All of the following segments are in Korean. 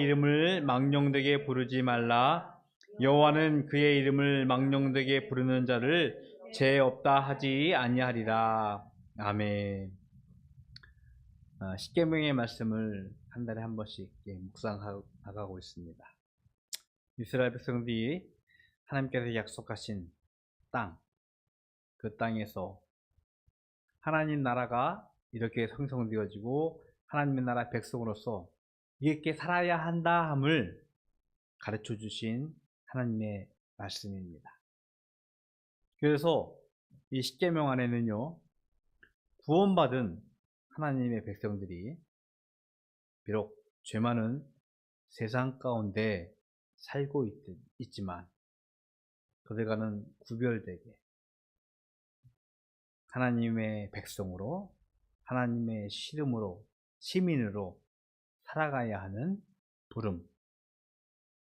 이름을 망령되게 부르지 말라. 여호와는 그의 이름을 망령되게 부르는 자를 죄 없다 하지 아니하리라. 아멘. 아, 십계명의 말씀을 한 달에 한 번씩 예, 묵상하고 있습니다. 이스라엘 백성들이 하나님께서 약속하신 땅, 그 땅에서 하나님 나라가 이렇게 형성되어지고 하나님의 나라 백성으로서 이렇게 살아야 한다 함을 가르쳐 주신 하나님의 말씀입니다. 그래서 이 십계명 안에는요 구원받은 하나님의 백성들이 비록 죄 많은 세상 가운데 살고 있, 있지만 그들과는 구별되게 하나님의 백성으로 하나님의 시름으로 시민으로 살아가야 하는 부름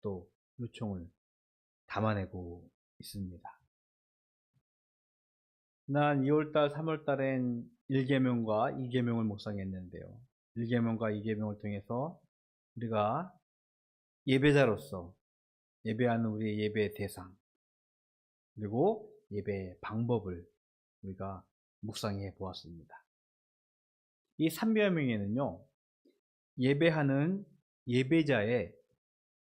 또 요청을 담아내고 있습니다. 난 2월달, 3월달엔 1계명과 2계명을 묵상했는데요. 1계명과 2계명을 통해서 우리가 예배자로서 예배하는 우리의 예배 대상 그리고 예배의 방법을 우리가 묵상해 보았습니다. 이 3계명에는요. 예배하는 예배자의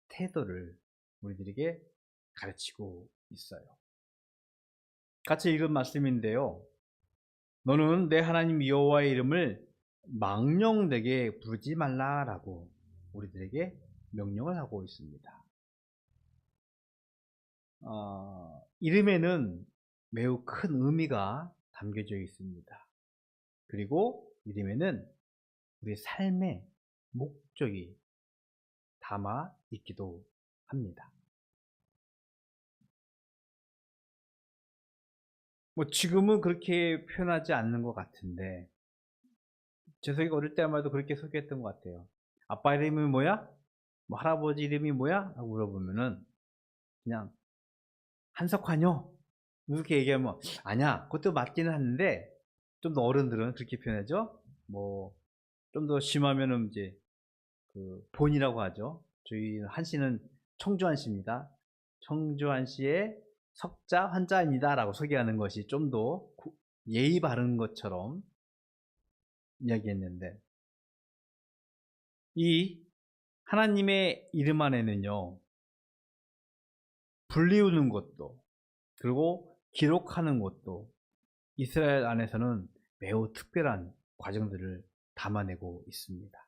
태도를 우리들에게 가르치고 있어요. 같이 읽은 말씀인데요. 너는 내 하나님 여호와의 이름을 망령되게 부르지 말라라고 우리들에게 명령을 하고 있습니다. 어, 이름에는 매우 큰 의미가 담겨져 있습니다. 그리고 이름에는 우리 삶의 목적이 담아 있기도 합니다. 뭐 지금은 그렇게 표현하지 않는 것 같은데 재석이가 어릴 때마다 그렇게 소개했던 것 같아요. 아빠 이름이 뭐야? 뭐 할아버지 이름이 뭐야? 하고 물어보면은 그냥 한석환요. 이렇게 얘기하면 아니야. 그것도 맞기는 하는데 좀 더 어른들은 그렇게 표현하죠. 뭐 좀 더 심하면은 이제 그 본이라고 하죠. 저희 한 씨는 청주한 씨입니다. 청주한 씨의 석자 환자입니다 라고 소개하는 것이 좀 더 예의 바른 것처럼 이야기했는데 이 하나님의 이름 안에는요 불리우는 것도 그리고 기록하는 것도 이스라엘 안에서는 매우 특별한 과정들을 담아내고 있습니다.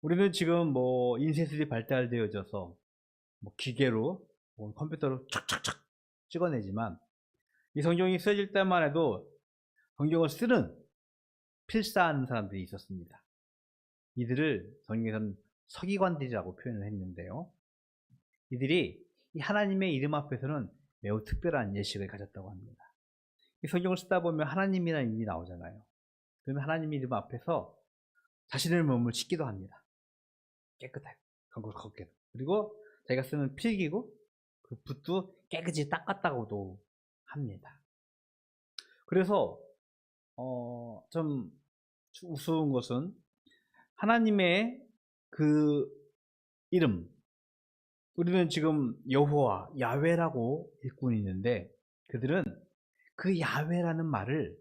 우리는 지금 뭐 인쇄술이 발달되어져서 뭐 기계로 뭐 컴퓨터로 착착착 찍어내지만 이 성경이 써질 때만 해도 성경을 쓰는 필사하는 사람들이 있었습니다. 이들을 성경에서는 서기관들이라고 표현을 했는데요. 이들이 이 하나님의 이름 앞에서는 매우 특별한 예식을 가졌다고 합니다. 이 성경을 쓰다 보면 하나님이라는 이름이 나오잖아요. 그러면 하나님 이름 앞에서 자신의 몸을 씻기도 합니다. 깨끗하게, 거룩하게. 그리고 자기가 쓰는 필기구, 그 붓도 깨끗이 닦았다고도 합니다. 그래서, 어, 좀 우스운 것은 하나님의 그 이름, 우리는 지금 여호와, 야훼라고 읽고 있는데 그들은 그 야훼라는 말을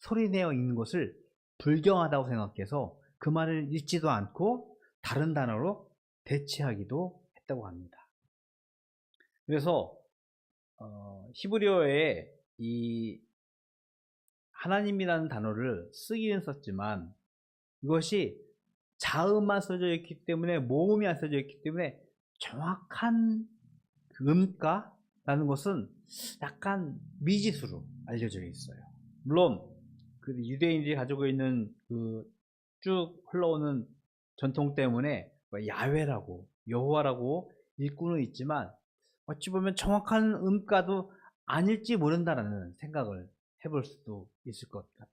소리내어 읽는 것을 불경하다고 생각해서 그 말을 읽지도 않고 다른 단어로 대체하기도 했다고 합니다. 그래서 어, 히브리어에 이 하나님이라는 단어를 쓰기는 썼지만 이것이 자음만 써져 있기 때문에 모음이 안 써져 있기 때문에 정확한 그 음가라는 것은 약간 미지수로 알려져 있어요. 물론 그 유대인들이 가지고 있는 그 쭉 흘러오는 전통 때문에 뭐 야훼라고 여호와라고 읽고는 있지만 어찌 보면 정확한 음가도 아닐지 모른다라는 생각을 해볼 수도 있을 것 같아요.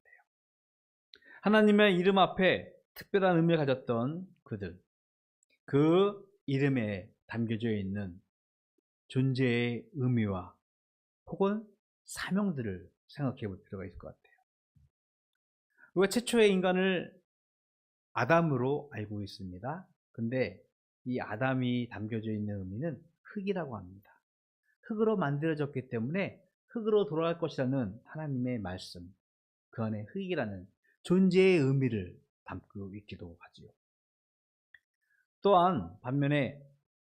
하나님의 이름 앞에 특별한 의미를 가졌던 그들, 그 이름에 담겨져 있는 존재의 의미와 혹은 사명들을 생각해 볼 필요가 있을 것 같아요. 우리가 최초의 인간을 아담으로 알고 있습니다. 근데 이 아담이 담겨져 있는 의미는 흙이라고 합니다. 흙으로 만들어졌기 때문에 흙으로 돌아갈 것이라는 하나님의 말씀, 그 안에 흙이라는 존재의 의미를 담고 있기도 하지요. 또한 반면에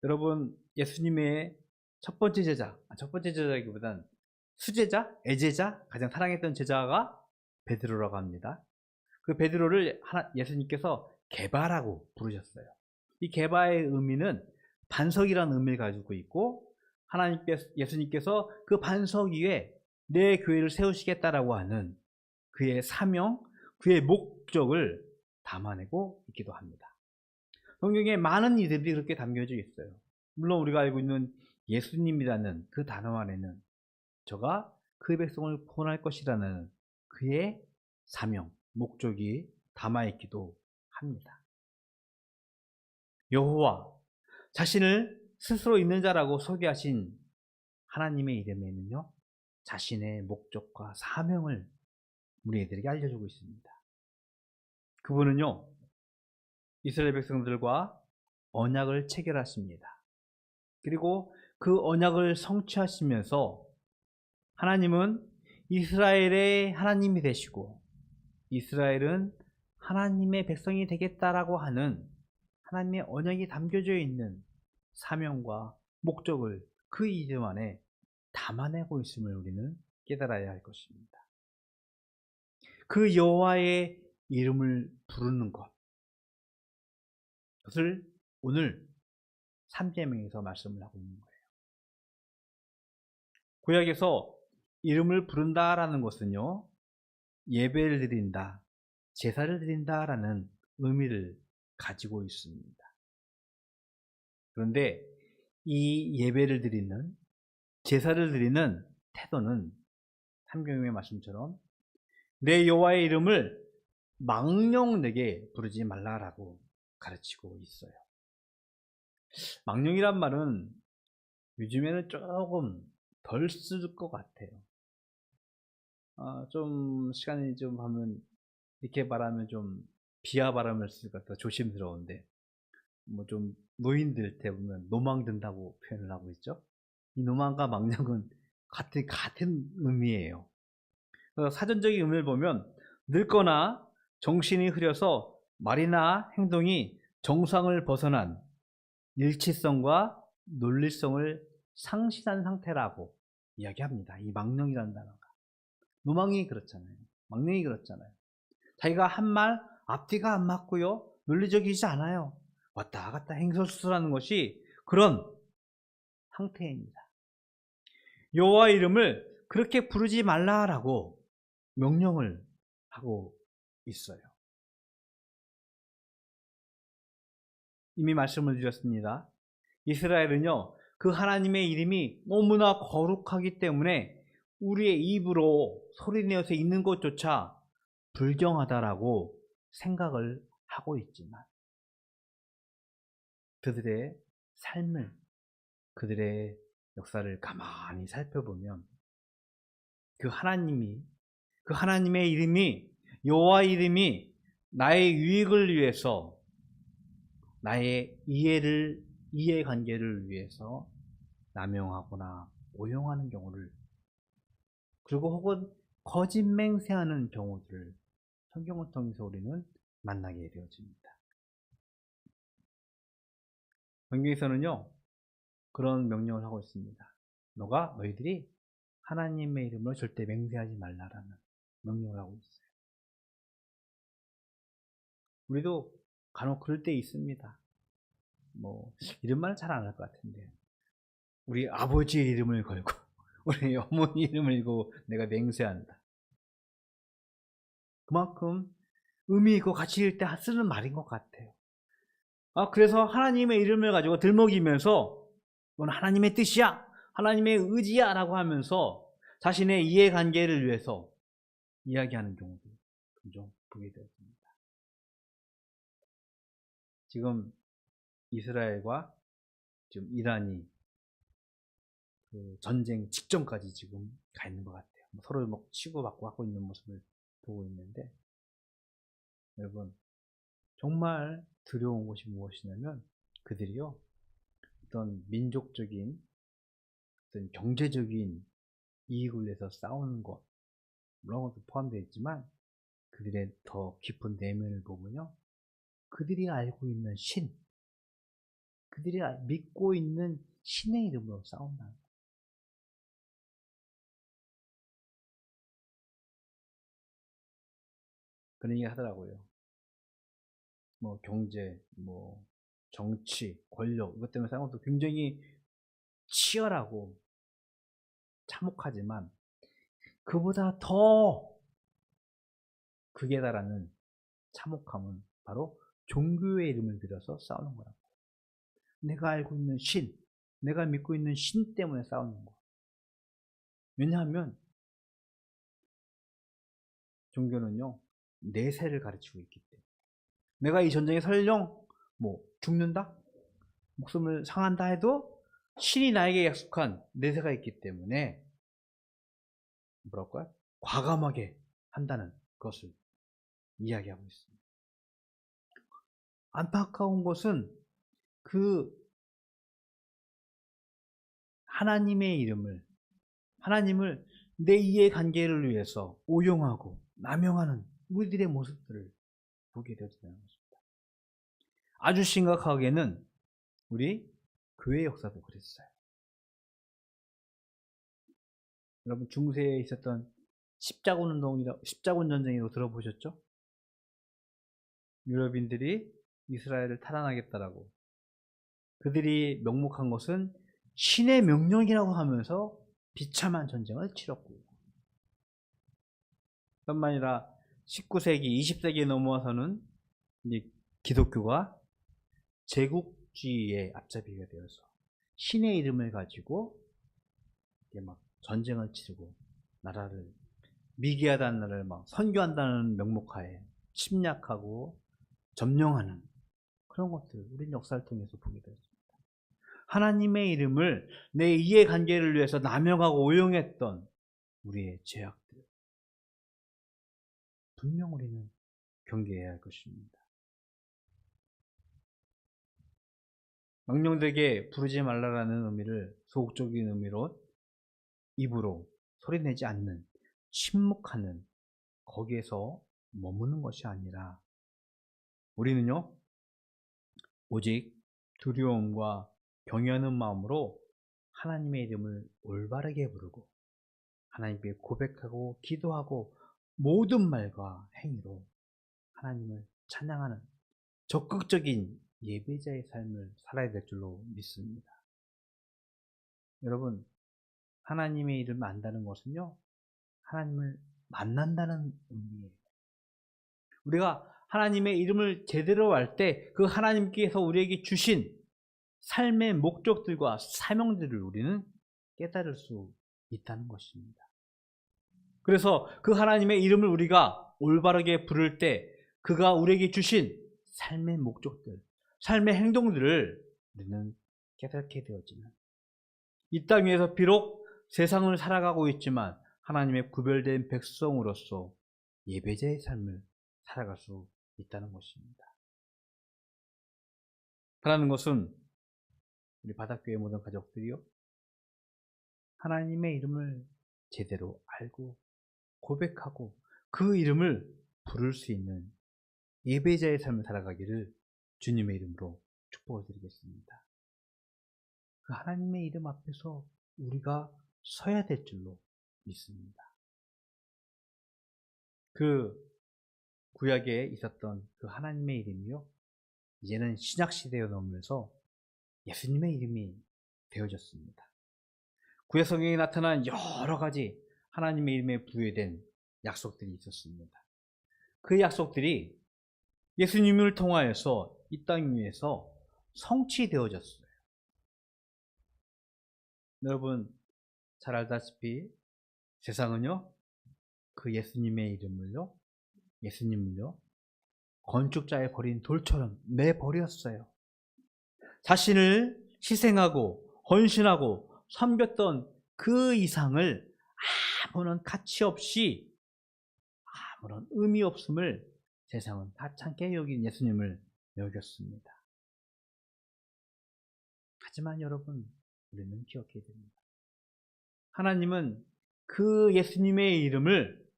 여러분 예수님의 첫 번째 제자, 아, 첫 번째 제자이기보단 수제자, 애제자, 가장 사랑했던 제자가 베드로라고 합니다. 그 베드로를 예수님께서 개바라고 부르셨어요. 이 개바의 의미는 반석이라는 의미를 가지고 있고 하나님께서 예수님께서 그 반석 위에 내 교회를 세우시겠다라고 하는 그의 사명, 그의 목적을 담아내고 있기도 합니다. 성경에 많은 이들이 그렇게 담겨져 있어요. 물론 우리가 알고 있는 예수님이라는 그 단어 안에는 저가 그 백성을 구원할 것이라는 그의 사명, 목적이 담아 있기도 합니다. 여호와 자신을 스스로 있는 자라고 소개하신 하나님의 이름에는요, 자신의 목적과 사명을 우리들에게 알려주고 있습니다. 그분은요, 이스라엘 백성들과 언약을 체결하십니다. 그리고 그 언약을 성취하시면서 하나님은 이스라엘의 하나님이 되시고 이스라엘은 하나님의 백성이 되겠다라고 하는 하나님의 언약이 담겨져 있는 사명과 목적을 그 이름 안에 담아내고 있음을 우리는 깨달아야 할 것입니다. 그 여호와의 이름을 부르는 것. 그것을 오늘 3계명에서 말씀을 하고 있는 거예요. 구약에서 이름을 부른다라는 것은요. 예배를 드린다, 제사를 드린다라는 의미를 가지고 있습니다. 그런데 이 예배를 드리는 제사를 드리는 태도는 삼경의 말씀처럼 내 여호와의 이름을 망령되게 부르지 말라라고 가르치고 있어요. 망령이란 말은 요즘에는 조금 덜 쓸 것 같아요. 아, 좀 시간이 좀 하면 이렇게 말하면 좀 비하 발음을 쓸 것 같아 조심스러운데 뭐 좀 노인들 때 보면 노망 든다고 표현을 하고 있죠. 이 노망과 망령은 같은 같은 의미예요. 사전적인 의미를 보면 늙거나 정신이 흐려서 말이나 행동이 정상을 벗어난 일치성과 논리성을 상실한 상태라고 이야기합니다. 이 망령이라는 단어가. 노망이 그렇잖아요. 망령이 그렇잖아요. 자기가 한 말 앞뒤가 안 맞고요. 논리적이지 않아요. 왔다 갔다 행설수설하는 것이 그런 상태입니다. 여호와 이름을 그렇게 부르지 말라라고 명령을 하고 있어요. 이미 말씀을 드렸습니다. 이스라엘은요, 그 하나님의 이름이 너무나 거룩하기 때문에 우리의 입으로 소리내어서 있는 것조차 불경하다라고 생각을 하고 있지만 그들의 삶을 그들의 역사를 가만히 살펴보면 그 하나님이 그 하나님의 이름이 여호와 이름이 나의 유익을 위해서 나의 이해를 이해 관계를 위해서 남용하거나 오용하는 경우를 그리고 혹은 거짓 맹세하는 경우들을 성경을 통해서 우리는 만나게 되어집니다. 성경에서는요 그런 명령을 하고 있습니다. 너가 너희들이 하나님의 이름으로 절대 맹세하지 말라라는 명령을 하고 있어요. 우리도 간혹 그럴 때 있습니다. 뭐 이런 말은 잘 안 할 것 같은데 우리 아버지의 이름을 걸고 우리 어머니 이름을 걸고 내가 맹세한다. 그만큼 의미 있고 가치 있을 때 쓰는 말인 것 같아요. 아 그래서 하나님의 이름을 가지고 들먹이면서 이건 하나님의 뜻이야, 하나님의 의지야 라고 하면서 자신의 이해관계를 위해서 이야기하는 경우도 종종 보게 되었습니다. 지금 이스라엘과 지금 이란이 그 전쟁 직전까지 지금 가 있는 것 같아요. 뭐 서로 막 치고받고 하고 있는 모습을 보고 있는데 여러분 정말 두려운 것이 무엇이냐면 그들이요 어떤 민족적인 어떤 경제적인 이익을 위해서 싸우는 것 그런 것도 포함되어 있지만 그들의 더 깊은 내면을 보면요 그들이 알고 있는 신 그들이 알- 믿고 있는 신의 이름으로 싸운다는 거예요. 그런 얘기 하더라고요. 뭐 경제, 뭐 정치, 권력 이것 때문에 싸우는 것도 굉장히 치열하고 참혹하지만 그보다 더 극에 달하는 참혹함은 바로 종교의 이름을 들여서 싸우는 거라고. 내가 알고 있는 신, 내가 믿고 있는 신 때문에 싸우는 거. 왜냐하면 종교는요 내세를 가르치고 있기 때문에 내가 이 전쟁에 설령 뭐 죽는다, 목숨을 상한다 해도 신이 나에게 약속한 내세가 있기 때문에 뭐랄까요? 과감하게 한다는 것을 이야기하고 있습니다. 안타까운 것은 그 하나님의 이름을 하나님을 내 이해 관계를 위해서 오용하고 남용하는 우리들의 모습들을 보게 되어진다는 것입니다. 아주 심각하게는 우리 교회 역사도 그랬어요. 여러분 중세에 있었던 십자군 운동이라 십자군 전쟁이라고 들어보셨죠? 유럽인들이 이스라엘을 탈환하겠다라고 그들이 명목한 것은 신의 명령이라고 하면서 비참한 전쟁을 치렀고 뿐만 아니라 19세기, 20세기에 넘어와서는 이제 기독교가 제국주의의 앞잡이가 되어서 신의 이름을 가지고 이렇게 막 전쟁을 치르고 나라를 미개하다는 나라를 막 선교한다는 명목하에 침략하고 점령하는 그런 것들 우리는 역사를 통해서 보게 되었습니다. 하나님의 이름을 내 이해관계를 위해서 남용하고 오용했던 우리의 죄악들 분명 우리는 경계해야 할 것입니다. 명령되게 부르지 말라라는 의미를 소극적인 의미로 입으로 소리내지 않는 침묵하는 거기에서 머무는 것이 아니라 우리는요 오직 두려움과 경외하는 마음으로 하나님의 이름을 올바르게 부르고 하나님께 고백하고 기도하고 모든 말과 행위로 하나님을 찬양하는 적극적인 예배자의 삶을 살아야 될 줄로 믿습니다. 여러분, 하나님의 이름을 안다는 것은요, 하나님을 만난다는 의미예요. 우리가 하나님의 이름을 제대로 알 때 그 하나님께서 우리에게 주신 삶의 목적들과 사명들을 우리는 깨달을 수 있다는 것입니다. 그래서 그 하나님의 이름을 우리가 올바르게 부를 때 그가 우리에게 주신 삶의 목적들, 삶의 행동들을 우리는 깨닫게 되어지는 이땅 위에서 비록 세상을 살아가고 있지만 하나님의 구별된 백성으로서 예배자의 삶을 살아갈 수 있다는 것입니다. 바라는 것은 우리 바닥교회 모든 가족들이요. 하나님의 이름을 제대로 알고 고백하고 그 이름을 부를 수 있는 예배자의 삶을 살아가기를 주님의 이름으로 축복을 드리겠습니다. 그 하나님의 이름 앞에서 우리가 서야 될 줄로 믿습니다. 그 구약에 있었던 그 하나님의 이름이요. 이제는 신약 시대에 넘으면서 예수님의 이름이 되어졌습니다. 구약 성경에 나타난 여러 가지 하나님의 이름에 부여된 약속들이 있었습니다. 그 약속들이 예수님을 통하여서 이 땅 위에서 성취되어졌어요. 여러분 잘 알다시피 세상은요 그 예수님의 이름을요 예수님을요 건축자의 버린 돌처럼 내버렸어요. 자신을 희생하고 헌신하고 섬겼던 그 이상을 아무런 가치 없이 아무런 의미 없음을 세상은 하찮게 여긴 예수님을 여겼습니다. 하지만 여러분, 우리는 기억해야 됩니다. 하나님은 그 예수님의 이름을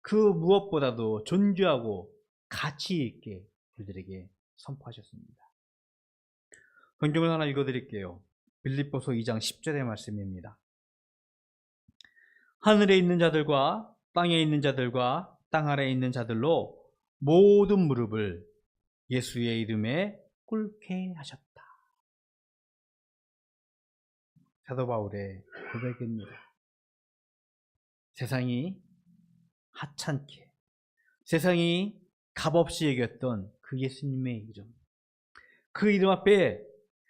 그 무엇보다도 존귀하고 가치 있게 우리들에게 선포하셨습니다. 성경을 하나 읽어드릴게요. 빌립보서 2장 10절의 말씀입니다. 하늘에 있는 자들과 땅에 있는 자들과 땅 아래에 있는 자들로 모든 무릎을 예수의 이름에 꿇게 하셨다. 사도 바울의 고백입니다. 세상이 하찮게, 세상이 값없이 여겼던 그 예수님의 이름. 그 이름 앞에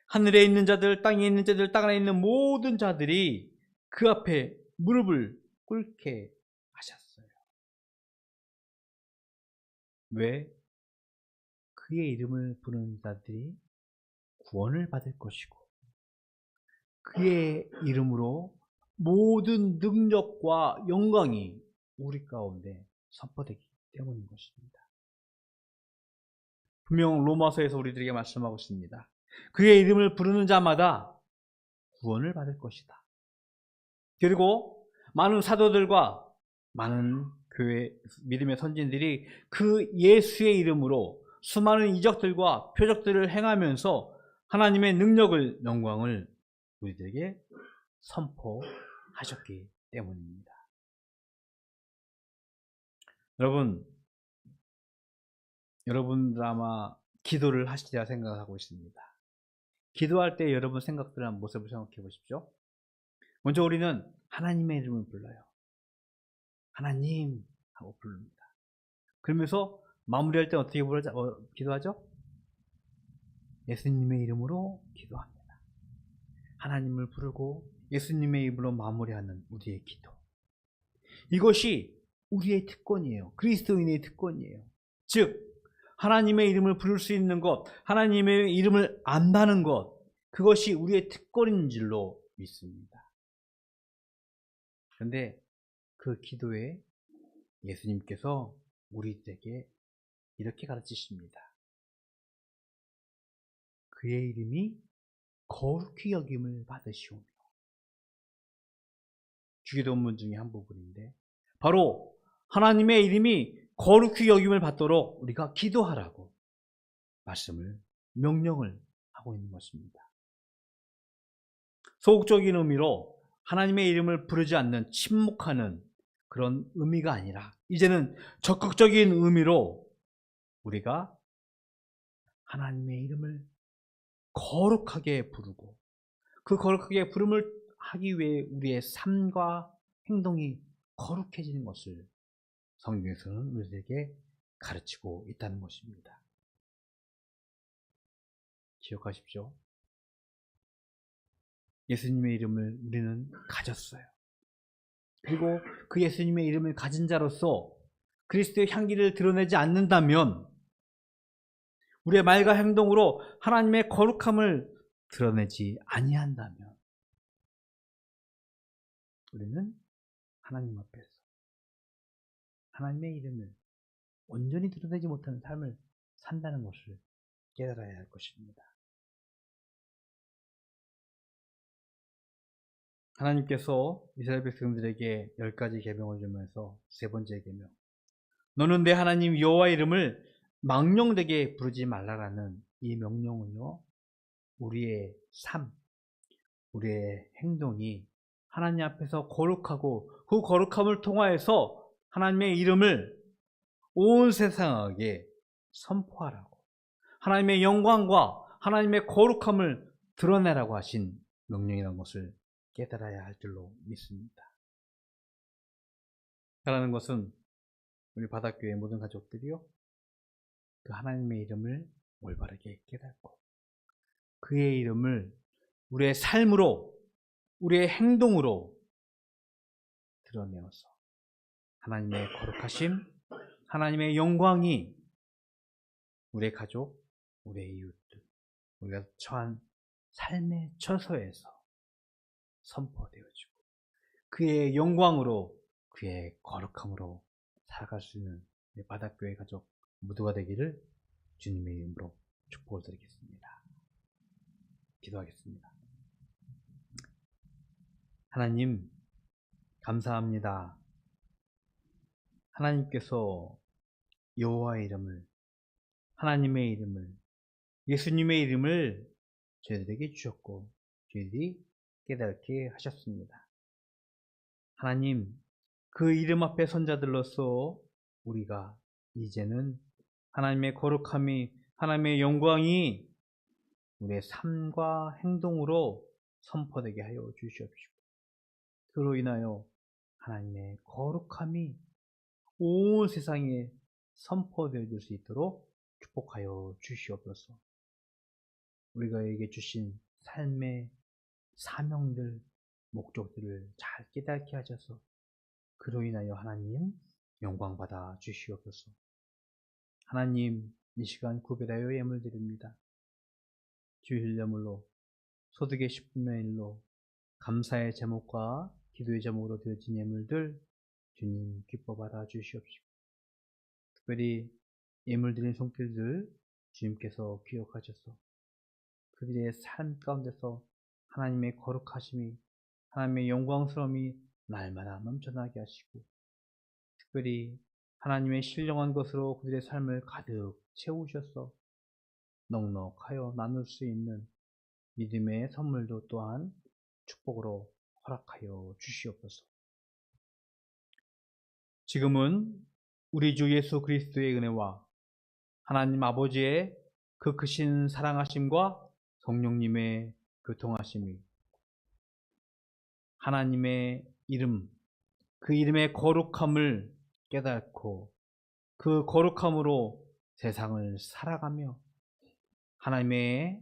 하늘에 있는 자들, 땅에 있는 자들, 땅 안에 있는 모든 자들이 그 앞에 무릎을 꿇게 하셨어요. 왜? 그의 이름을 부르는 자들이 구원을 받을 것이고, 그의 이름으로 모든 능력과 영광이 우리 가운데 선포되기 때문인 것입니다. 분명 로마서에서 우리들에게 말씀하고 있습니다. 그의 이름을 부르는 자마다 구원을 받을 것이다. 그리고 많은 사도들과 많은 교회 믿음의 선진들이 그 예수의 이름으로 수많은 이적들과 표적들을 행하면서 하나님의 능력을 영광을 우리들에게 선포하셨기 때문입니다. 여러분, 여러분들 아마 기도를 하시리라 생각하고 있습니다. 기도할 때 여러분 생각들한 모습을 생각해 보십시오. 먼저 우리는 하나님의 이름을 불러요. 하나님 하고 부릅니다. 그러면서 마무리할 때 어떻게 부르자, 어, 기도하죠? 예수님의 이름으로 기도합니다. 하나님을 부르고 예수님의 이름으로 마무리하는 우리의 기도. 이것이 우리의 특권이에요. 그리스도인의 특권이에요. 즉, 하나님의 이름을 부를 수 있는 것, 하나님의 이름을 안다는 것, 그것이 우리의 특권인 줄로 믿습니다. 그런데 그 기도에 예수님께서 우리에게 이렇게 가르치십니다. 그의 이름이 거룩히 여김을 받으시오며. 주기도문 중에 한 부분인데, 바로 하나님의 이름이 거룩히 여김을 받도록 우리가 기도하라고 말씀을, 명령을 하고 있는 것입니다. 소극적인 의미로 하나님의 이름을 부르지 않는 침묵하는 그런 의미가 아니라 이제는 적극적인 의미로 우리가 하나님의 이름을 거룩하게 부르고 그 거룩하게 부름을 하기 위해 우리의 삶과 행동이 거룩해지는 것을 성경에서는 우리에게 가르치고 있다는 것입니다. 기억하십시오. 예수님의 이름을 우리는 가졌어요. 그리고 그 예수님의 이름을 가진 자로서 그리스도의 향기를 드러내지 않는다면 우리의 말과 행동으로 하나님의 거룩함을 드러내지 아니한다면 우리는 하나님 앞에서 하나님의 이름을 온전히 드러내지 못하는 삶을 산다는 것을 깨달아야 할 것입니다. 하나님께서 이스라엘 백성들에게 열 가지 계명을 주면서 세 번째 계명, 너는 내 하나님 여호와 이름을 망령되게 부르지 말라라는 이 명령은요, 우리의 삶, 우리의 행동이 하나님 앞에서 거룩하고 그 거룩함을 통하여서 하나님의 이름을 온 세상에게 선포하라고 하나님의 영광과 하나님의 거룩함을 드러내라고 하신 명령이라는 것을 깨달아야 할 줄로 믿습니다. 그라는 것은 우리 바닷교회 모든 가족들이요 그 하나님의 이름을 올바르게 깨닫고 그의 이름을 우리의 삶으로 우리의 행동으로 드러내어서 하나님의 거룩하심, 하나님의 영광이 우리의 가족, 우리의 이웃들, 우리가 처한 삶의 처소에서 선포되어지고 그의 영광으로 그의 거룩함으로 살아갈 수 있는 바닷교회 가족 모두가 되기를 주님의 이름으로 축복을 드리겠습니다. 기도하겠습니다. 하나님, 감사합니다. 하나님께서 여호와의 이름을, 하나님의 이름을, 예수님의 이름을 저희들에게 주셨고, 저희들이 깨닫게 하셨습니다. 하나님, 그 이름 앞에 선자들로서 우리가 이제는 하나님의 거룩함이, 하나님의 영광이 우리의 삶과 행동으로 선포되게 하여 주시옵시고, 그로 인하여 하나님의 거룩함이 온 세상에 선포되어질 수 있도록 축복하여 주시옵소서. 우리가에게 주신 삶의 사명들, 목적들을 잘 깨닫게 하셔서 그로 인하여 하나님 영광 받아 주시옵소서. 하나님 이 시간 구별하여 예물 드립니다. 주일념으로 소득의 10분의 1로 감사의 제목과 기도의 제목으로 드려진 예물들 주님 기뻐 받아 주시옵시고 특별히 예물 드린 손길들 주님께서 기억하셔서 그들의 삶 가운데서 하나님의 거룩하심이 하나님의 영광스러움이 날마다 넘쳐나게 하시고 특별히 하나님의 신령한 것으로 그들의 삶을 가득 채우셔서 넉넉하여 나눌 수 있는 믿음의 선물도 또한 축복으로 허락하여 주시옵소서. 지금은 우리 주 예수 그리스도의 은혜와 하나님 아버지의 그 크신 사랑하심과 성령님의 교통하심이 하나님의 이름, 그 이름의 거룩함을 깨닫고 그 거룩함으로 세상을 살아가며 하나님의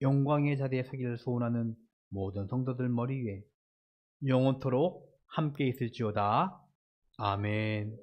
영광의 자리에 서기를 소원하는 모든 성도들 머리 위에 영원토록 함께 있을지어다. 아멘.